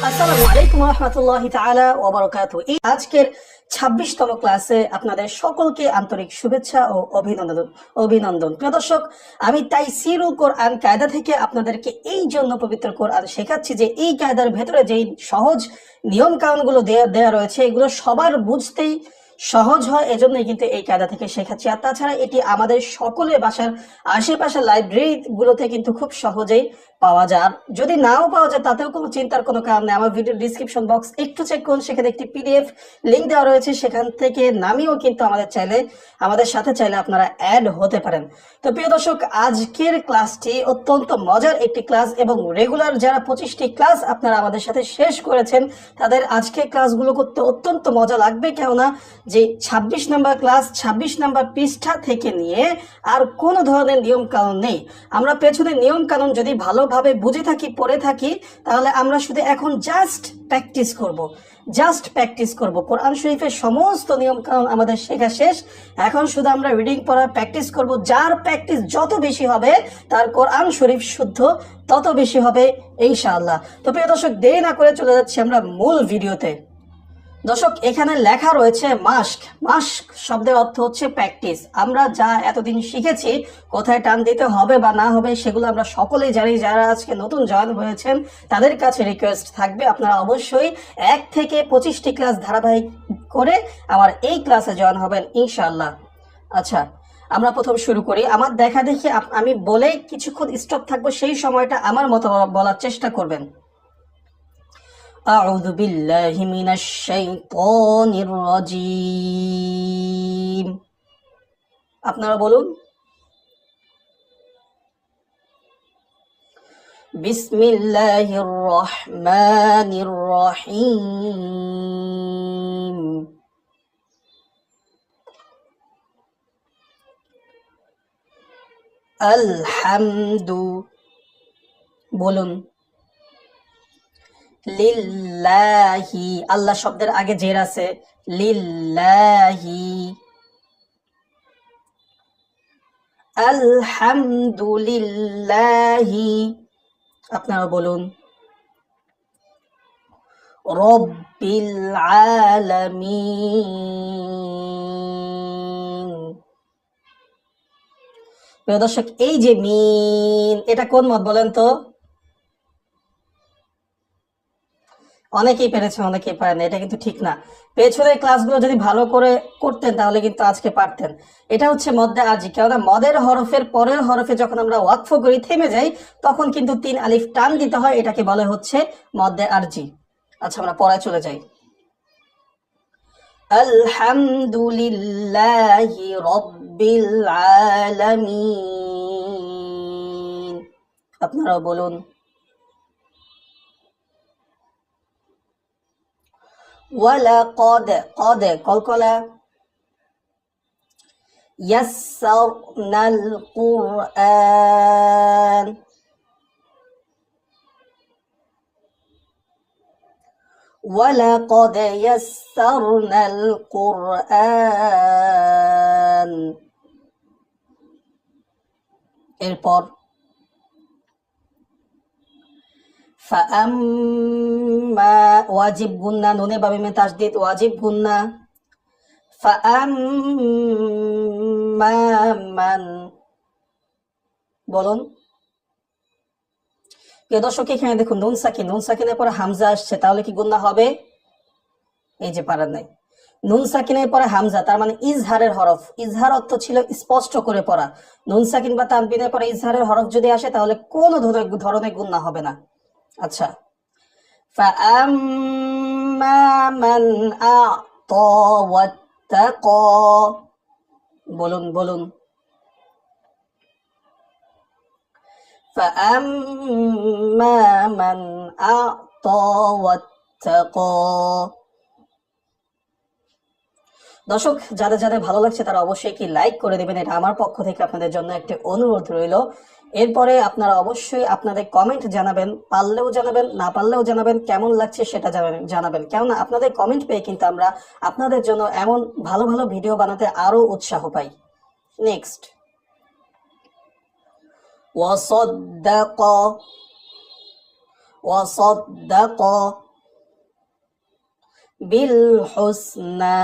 এই জন্য শেখাচ্ছি যে এই কায়দার ভেতরে যেই সহজ নিয়ম কানুনগুলো দেয়া দেয়া রয়েছে, এগুলো সবার বুঝতেই সহজ হয়, এজন্যই কিন্তু এই কায়দা থেকে শেখাচ্ছি। আর তাছাড়া এটি আমাদের সকলের বাসার আশেপাশে লাইব্রেরি গুলোতে কিন্তু খুব সহজেই পাওয়া যায় যদি নাও পাওয়া যায়, তাতেও কোনো চিন্তার কোনো কারণ নেই। আমার ভিডিও ডিসক্রিপশন বক্স একটু চেক করুন। সেখানে একটি পিডিএফ লিঙ্ক দেওয়া রয়েছে। সেখান থেকে নামিয়েও কিন্তু আমাদের চাইলে আমাদের সাথে চাইলে আপনারা অ্যাড হতে পারেন। তো প্রিয় দর্শক, আজকের ক্লাসটি অত্যন্ত মজার একটি ক্লাস এবং রেগুলার যারা পঁচিশটি ক্লাস আপনারা আমাদের সাথে শেষ করেছেন, তাদের আজকে ক্লাসগুলো করতে অত্যন্ত মজা লাগবে। কেননা, যে ছাব্বিশ নাম্বার ক্লাস ছাব্বিশ নাম্বার পৃষ্ঠা থেকে নিয়ে আর কোনো ধরনের নিয়ম কানুন নেই। আমরা পেছনে নিয়ম কানুন যদি ভালোভাবে বুঝে থাকি, পড়ে থাকি, তাহলে আমরা শুধু এখন জাস্ট প্র্যাকটিস করব। জাস্ট প্র্যাকটিস করব। কোরআন শরীফের সমস্ত নিয়ম কানুন আমাদের শেখা শেষ। এখন শুধু আমরা রিডিং পড়ার প্র্যাকটিস করব। যার প্র্যাকটিস যত বেশি হবে, তার কোরআন শরীফ শুদ্ধ তত বেশি হবে, ইনশাআল্লাহ। তো প্রিয় দর্শক, দেরি না করে চলে যাচ্ছি আমরা মূল ভিডিওতে। দর্শক, এখানে লেখা রয়েছে মাস্ক। মাস্ক শব্দের অর্থ হচ্ছে প্র্যাকটিস। আমরা যা এতদিন শিখেছি, কোথায় টান দিতে হবে বা না হবে, সেগুলো আমরা সকলেই জানি। যারা আজকে নতুন জয়েন হয়েছেন, তাদের কাছে রিকোয়েস্ট থাকবে। আপনারা অবশ্যই এক থেকে পঁচিশটি ক্লাস ধারাবাহিক করে আমার এই ক্লাসে জয়েন হবেন, ইনশাআল্লাহ। আচ্ছা আমরা প্রথম শুরু করি। আমার দেখা দেখি আমি বলে কিছুক্ষণ স্টপ থাকব, সেই সময়টা আমার মতো বলার চেষ্টা করবেন। أعوذ بالله من الشيطان الرجيم আপনারা বলুন بسم الله الرحمن الرحيم الحمد বলুন লিল্লাহি। আল্লাহ শব্দের আগে জের আছে। লিল্লাহি। আলহামদুলিল্লাহি। আপনারা বলুন, রব্বিল আলামিন। প্রিয় দর্শক, এই যে মিন এটা কোন মত বলেন তো? অনেকেই পেরেছেন অনেকেই পারেন এটা কিন্তু ঠিক না। পেছনের ক্লাসগুলো যদি ভালো করে করতেন, তাহলে কিন্তু আজকে পারতেন। এটা হচ্ছে মদ্দে আজি, কেননা মদের হরফের পরের হরফে যখন আমরা ওয়াকফ করি, থেমে যাই, তখন কিন্তু তিন আলিফ টান দিতে হয়, এটাকে বলে হচ্ছে মদ্দে আরজি। আচ্ছা আমরা পড়ায় চলে যাই। আলহামদুলিল্লাহি রব্বিল আলামিন। আপনারা বলুন। ولقد قد قلقلة يسرنا القرآن ولقد يسرنا القرآن এরপর فأما ওয়াজিব গুন্না নুনে বাবে মে তাসদিদ ওয়াজিব গুন্না ফাআম্মান বলুন। প্রিয় দর্শক, এখানে দেখুন, নুন সাকিন, নুন সাকিনের পরে হামজা আসছে, তাহলে কি গুন্না হবে? এই যে পারার নাই। নুন সাকিনের পরে হামজা, তার মানে ইজহারের হরফ। ইজহার অর্থ ছিল স্পষ্ট করে পড়া। নুন সাকিন বা তানবিনের পরে ইজহারের হরফ যদি আসে, তাহলে কোনো ধরনের গুন্না হবে না। আচ্ছা। فأما من أعطى واتقى বলুন বলুন فأما من أعطى واتقى দর্শক যাদের যাদের ভালো লাগছে তারা অবশ্যই কি লাইক করে দেবেন এটা আমার পক্ষ থেকে আপনাদের জন্য একটি অনুরোধ রইল এরপরে আপনারা অবশ্যই আপনাদের কমেন্ট জানাবেন পারলেও জানাবেন না পারলেও জানাবেন কেমন লাগছে সেটা জানাবেন জানাবেন কেননা আপনাদের কমেন্ট পেয়ে কিন্তু আমরা আপনাদের জন্য এমন ভালো ভালো ভিডিও বানাতে আরো উৎসাহ পাই নেক্সট وصدق وصدق بالحسنى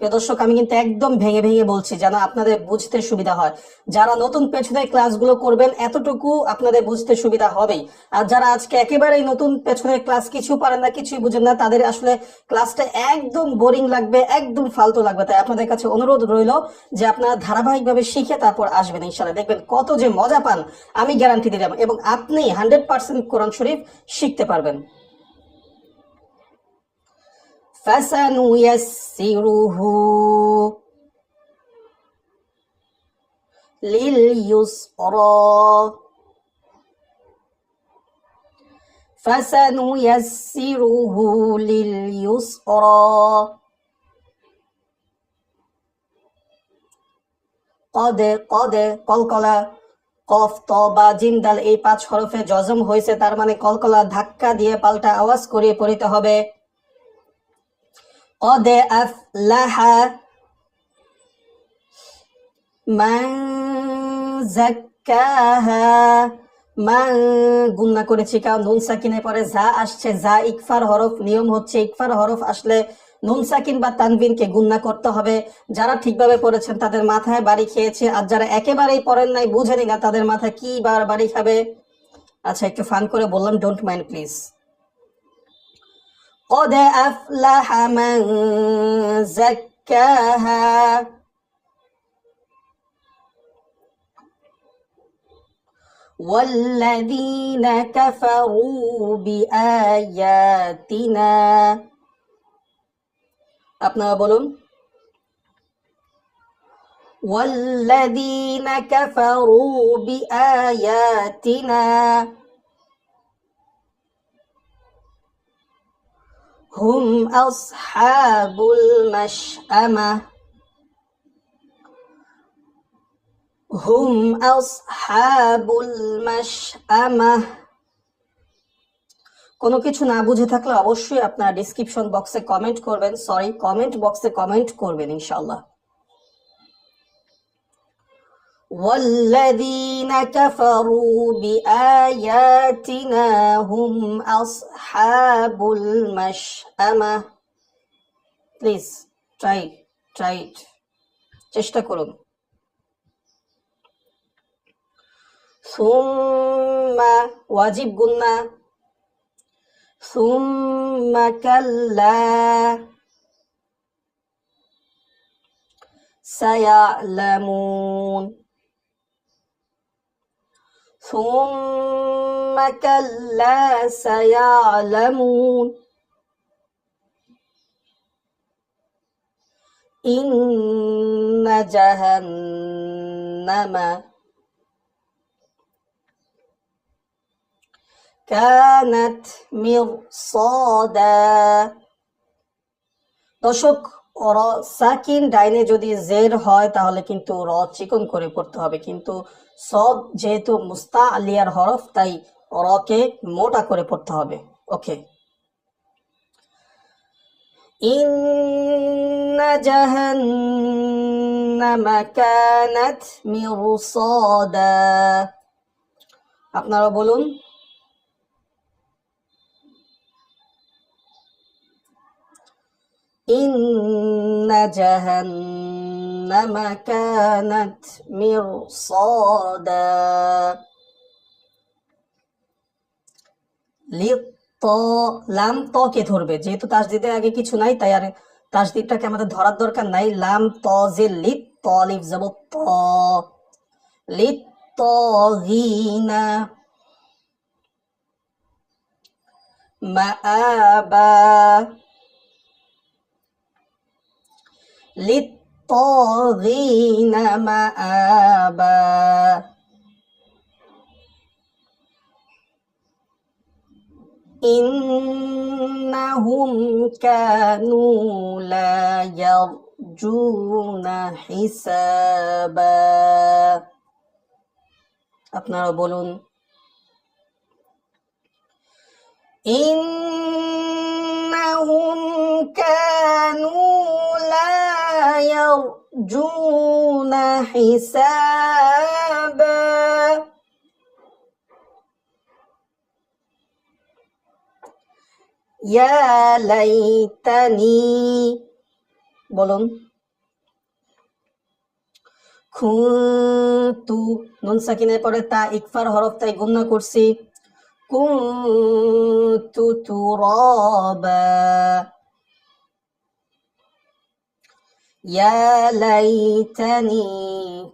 প্রিয় দর্শক, আমি কিন্তু একদম ভেঙে ভেঙে বলছি যেন আপনাদের বুঝতে সুবিধা হয়। যারা নতুন পেছনে ক্লাসগুলো করবেন, এতটুকু আপনাদের বুঝতে সুবিধা হবেই। আর যারা আজকে একেবারেই নতুন পেছনের ক্লাস কিছু পারেন না, কিছুই বুঝেন না, তাদের আসলে ক্লাসটা একদম বোরিং লাগবে, একদম ফালতু লাগবে। তাই আপনাদের কাছে অনুরোধ রইল যে আপনারা ধারাবাহিকভাবে শিখে তারপর আসবেন ইনশাল্লাহ দেখবেন কত যে মজা পান, আমি গ্যারান্টি দিলাম এবং আপনি হান্ড্রেড পার্সেন্ট কোরআন শরীফ শিখতে পারবেন। فسنيسره لليسرى فسنيسره لليسرى قد قد কলকলা কফ ত বা জিন্দাল এই পাঁচ হরফে জজম হয়েছে তার মানে কলকলা ধাক্কা দিয়ে পাল্টা আওয়াজ করিয়ে পড়িতে হবে قد أفلح من زكاها মান গুন্না করেছি কারণ নুন সাকিনের পরে যা আসছে যা ইকফার হরফ নিয়ম হচ্ছে ইকফার হরফ আসলে নুন সাকিন বা তানবিনকে গুন্না করতে হবে যারা ঠিকভাবে পড়েছেন তাদের মাথায় বাড়ি খেয়েছে আর যারা একেবারেই পড়েন নাই বুঝেনি না তাদের মাথায় কি বার বাড়ি খাবে আচ্ছা একটু ফান করে বললাম ডোন্ট মাইন্ড প্লিজ قد أفلح من زكاها والذين كفروا بآياتنا আপনারা বলুন والذين كفروا بآياتنا هم أصحاب المشأمة هم أصحاب المشأمة কোনো কিছু না বুঝে থাকলে অবশ্যই আপনার ডিসক্রিপশন বক্সে কমেন্ট করবেন সরি কমেন্ট বক্সে কমেন্ট করবেন ইনশাল্লাহ والذين كفروا بآياتنا هم أصحاب المشأمة প্লিজ ট্রাই ট্রাই চেষ্টা করুন ثم واجب قلنا ثم كلا سيعلمون ثم كلا سيعلمون إن جهنم كانت مرصادا দর্শক র সাকিন ডাইনে যদি জের হয় তাহলে কিন্তু র চিকন করে পড়তে হবে কিন্তু সদ যেহেতু মুস্তা আলিয়ার হরফ তাই রকে মোটা করে পড়তে হবে ওকে إن جهنم كانت مرصادا আপনারা বলুন إن جهنم كانت مرصادا লিত লাম ত কে ধরবে যেহেতু তাসদিদের আগে কিছু নাই তাই আর তাসদিদটাকে আমাদের ধরার দরকার নাই লাম ত যে লিত ত লিফ যাব ত লিত ত গিনা মাআবা للطاغين مآبا إنهم كانوا لا يرجون حسابا আপনারা বলুন إن كانوا لا يرجون حسابا يا ليتني বলুন কুন্তু নুন সাকিনের পরে তা ইকফার হরফ তাই গুন্না করছি কুন্তু তুরাবা يا ليتني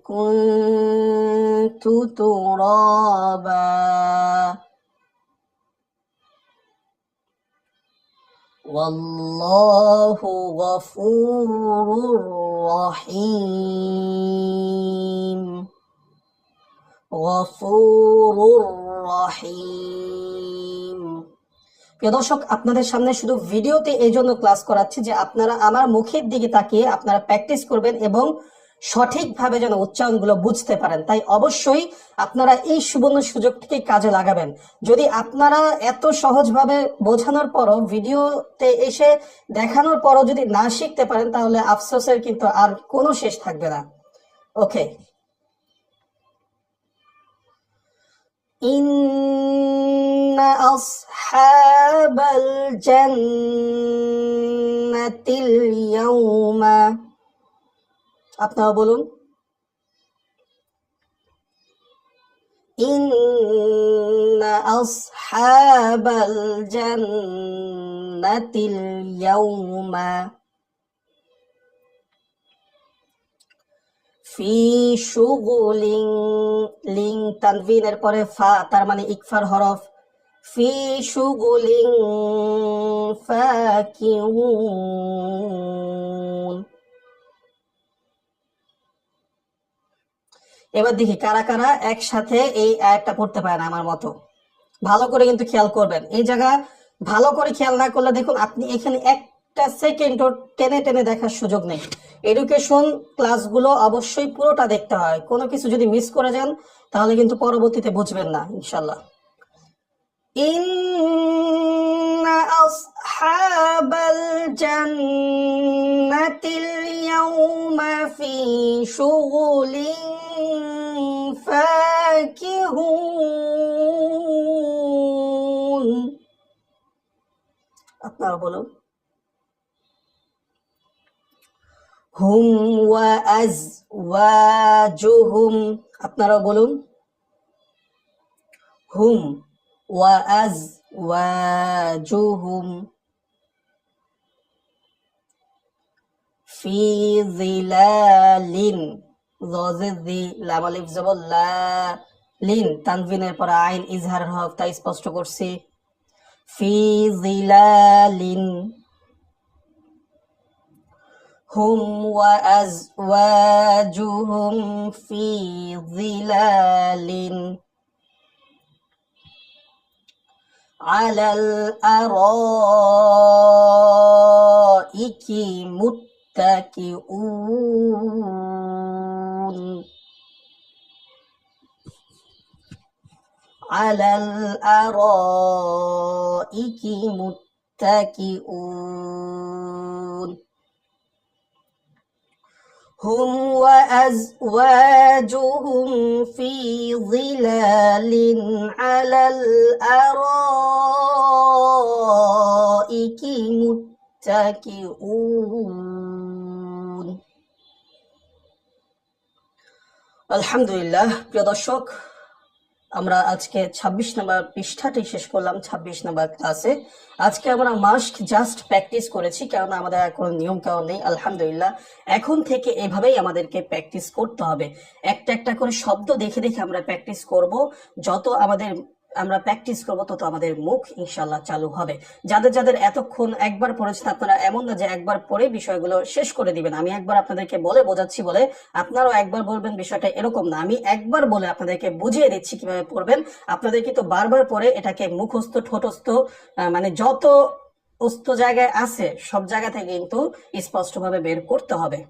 كنت ترابا. والله غفور رحيم. غفور رحيم. প্রিয় দর্শক, আপনাদের সামনে শুধু ভিডিওতে এই জন্য ক্লাস করাচ্ছি যে আপনারা আমার মুখের দিকে তাকিয়ে আপনারা প্র্যাকটিস করবেন এবং সঠিকভাবে যেন উচ্চারণগুলো বুঝতে পারেন। তাই অবশ্যই আপনারা এই সুবর্ণ সুযোগটিকে কাজে লাগাবেন। যদি আপনারা এত সহজভাবে বোঝানোর পরও ভিডিওতে এসে দেখানোর পরও যদি না শিখতে পারেন, তাহলে আফসোসের কিন্তু আর কোনো শেষ থাকবে না। ওকে إن أصحاب الجنة اليوم আপনারা বলুন إن أصحاب الجنة اليوم ফি শুগুলিং লিং তানভিনের পরে ফা, তার মানে ইকফার হরফ। ফি শুগুলিং ফাকিউন। এবার দেখি কারা কারা একসাথে এই আয়াতটা পড়তে পারে না আমার মতো। ভালো করে কিন্তু খেয়াল করবেন। এই জায়গা ভালো করে খেয়াল না করলে দেখুন, আপনি এখানে একটা সেকেন্ডও টেনে টেনে দেখার সুযোগ নেই। এডুকেশন ক্লাসগুলো অবশ্যই পুরোটা দেখতে হয় কোনো কিছু যদি মিস করে যান তাহলে কিন্তু পরবর্তীতে বুঝবেন না ইনশাল্লাহ إن أصحاب الجنة اليوم في شغل فاكهون আপনারা বলুন হুম ওয়া আজওয়াজুহুম আপনারা বলুন। হুম ওয়া আজওয়াজুহুম ফি জিলালিন জি, লাম আলিফ জবর লা লিন তানভিনের পর আইন ইজহার হক, তাই স্পষ্ট করছি। ফি هم وأزواجهم في ظلال على الأرائك متكئون. على الأرائك متكئون. هم وأزواجهم في ظلال على الأرائك متكئون আলহামদুলিল্লাহ প্রিয় দর্শক আমরা আজকে ২৬ নম্বর পৃষ্ঠাটি শেষ করলাম ২৬ নম্বর ক্লাসে আজকে আমরা মাস্ক জাস্ট প্র্যাকটিস করেছি, কেননা আমাদের কোনো নিয়ম কারণ নেই, আলহামদুলিল্লাহ। এখন থেকে এভাবেই আমাদেরকে প্র্যাকটিস করতে হবে। একটা একটা করে শব্দ দেখে দেখে আমরা প্র্যাকটিস করব, যত আমাদের আমরা প্র্যাকটিস করব, তত আমাদের মুখ ইনশাল্লাহ চালু হবে। যাদের যাদের এতক্ষণ একবার পড়েছেন, আপনারা এমন না যে একবার পড়ে বিষয়গুলো শেষ করে দিবেন। আমি একবার আপনাদেরকে বলে বোঝাচ্ছি বলে আপনারাও একবার বলবেন, বিষয়টা এরকম না। আমি একবার বলে আপনাদেরকে বুঝিয়ে দিচ্ছি কীভাবে পড়বেন। আপনাদের কিন্তু বারবার পরে এটাকে মুখস্থ, ঠোঁটস্থ মানে যত অস্ত জায়গায় আছে, সব জায়গা থেকে কিন্তু স্পষ্টভাবে বের করতে হবে।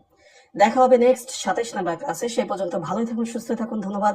দেখা হবে নেক্সট সাতাইশ নাম্বার ক্লাসে সে পর্যন্ত ভালোই থাকুন, সুস্থ থাকুন, ধন্যবাদ।